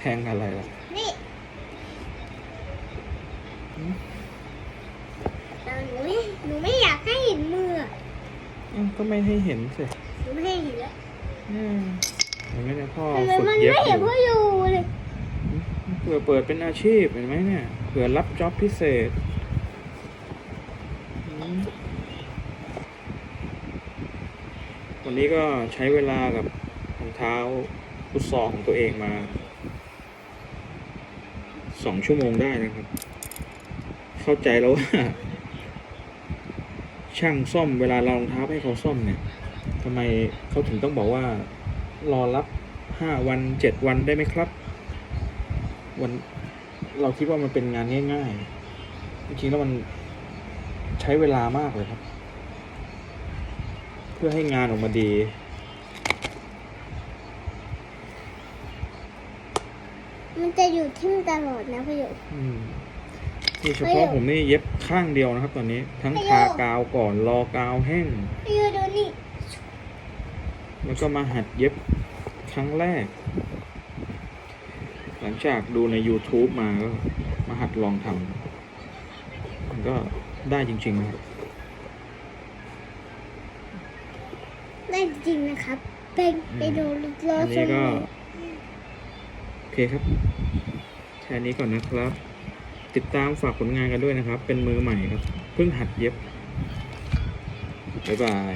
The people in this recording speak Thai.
แทงอะไรล่ะ นี่อืมแต่หนูไม่หนูไม่อยากให้เห็นมืออะอ้าวก็ไม่ให้เห็นสิหนูไม่ให้เห็นแล้วอืมเห็นไหมเนี่ยพ่อทำไมฝึกมันเย็บไม่อเห็นยู่พ่ออยู่เลยเผื่อเปิดเป็นอาชีพเห็นไหมเนี่ยเผื่อรับจ็อบพิเศษอืมวันนี้ก็ใช้เวลากับรองเท้าฟุตซอลของตัวเองมา สองชั่วโมงได้นะครับ เข้าใจแล้วว่า ช่างซ่อมเวลาเรารองเท้าให้เขาซ่อมเนี่ยทำไมเขาถึงต้องบอกว่า รอรับห้าวันเจ็ดวันได้ไหมครับ วันเราคิดว่ามันเป็นงานง่ายๆ จริงๆแล้วมันใช้เวลามากเลยครับ เพื่อให้งานออกมาดี มันจะอยู่ที่มตลอดนะพ่ออยู่อืมนี่เฉไม่พาะหรอกผมนี่เย็บข้างเดียวนะครับ ตอนนี้ ทั้งไม่หรทาอกกาวก่อนรอกาวแห้งพ่ออยู่ดูนี่แล้วก็มาหัดเย็บครั้งแรก หลังจากดูใน YouTube มาก็มาหัดลองทำมันก็ได้จริงๆนะครับได้จริงนะครับไปไปดูรออันชนี้มก็โอเคครับแค่นี้ก่อนนะครับ ติดตามฝากผลงานกันด้วยนะครับ เป็นมือใหม่ครับ เพิ่งหัดเย็บ บ๊ายบาย